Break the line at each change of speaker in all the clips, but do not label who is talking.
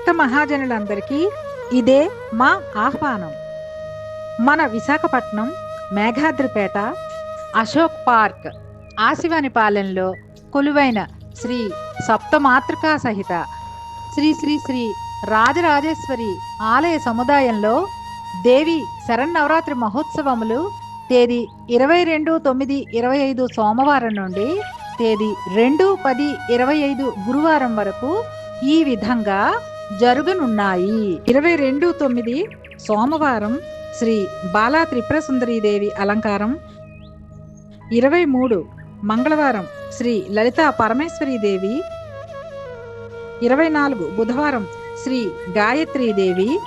భక్త మహాజనులందరికీ ఇదే మా ఆహ్వానం. మన విశాఖపట్నం మేఘాద్రిపేట అశోక్ పార్క్ ఆశివానిపాలెంలో కొలువైన శ్రీ సప్తమాతృకా సహిత శ్రీ శ్రీ శ్రీ రాజరాజేశ్వరి ఆలయ సముదాయంలో దేవి శరన్నవరాత్రి మహోత్సవములు తేదీ ఇరవై రెండు తొమ్మిది ఇరవై ఐదు సోమవారం నుండి తేదీ రెండు పది ఇరవై ఐదు గురువారం వరకు ఈ విధంగా జరుగునున్నాయి. ఇరవై రెండు తొమ్మిది సోమవారం శ్రీ బాలా త్రిపుర సుందరీదేవి అలంకారం. ఇరవై మూడు మంగళవారం శ్రీ లలితా పరమేశ్వరీదేవి ఇరవై నాలుగు బుధవారం శ్రీ గాయత్రీదేవి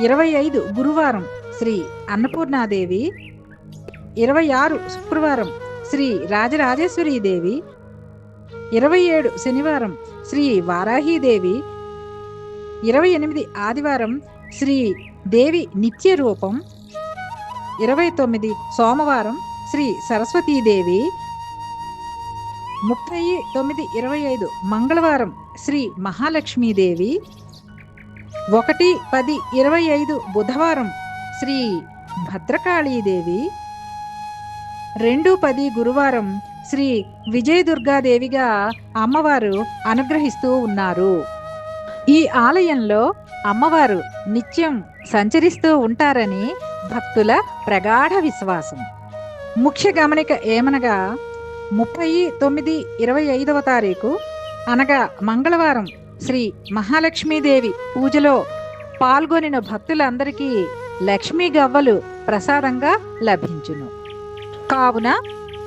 ఇరవై ఐదు గురువారం శ్రీ అన్నపూర్ణాదేవి ఇరవై ఆరు శుక్రవారం శ్రీ రాజరాజేశ్వరీదేవి ఇరవై ఏడు శనివారం శ్రీ వారాహీదేవి ఇరవై ఎనిమిది ఆదివారం శ్రీ దేవి నిత్య రూపం ఇరవై తొమ్మిది సోమవారం శ్రీ సరస్వతీదేవి ముప్పై తొమ్మిది ఇరవై ఐదు మంగళవారం శ్రీ మహాలక్ష్మీదేవి ఒకటి పది ఇరవై ఐదు బుధవారం శ్రీ భద్రకాళీదేవి రెండు పది గురువారం శ్రీ విజయదుర్గాదేవిగా అమ్మవారు అనుగ్రహిస్తూ ఉన్నారు. ఈ ఆలయంలో అమ్మవారు నిత్యం సంచరిస్తూ ఉంటారని భక్తుల ప్రగాఢ విశ్వాసం. ముఖ్య గమనిక ఏమనగా ముప్పై తొమ్మిది ఇరవై ఐదవ తారీఖు అనగా మంగళవారం శ్రీ మహాలక్ష్మీదేవి పూజలో పాల్గొనిన భక్తులందరికీ లక్ష్మీ గవ్వలు ప్రసాదంగా లభించును. కావున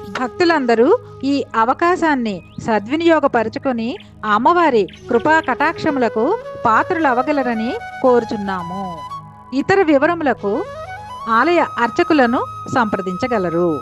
భక్తులందరూ ఈ అవకాశాన్ని సద్వినియోగపరచుకొని అమ్మవారి కృపా కటాక్షములకు పాత్రలు అవగలరని కోరుచున్నాము. ఇతర వివరములకు ఆలయ అర్చకులను సంప్రదించగలరు.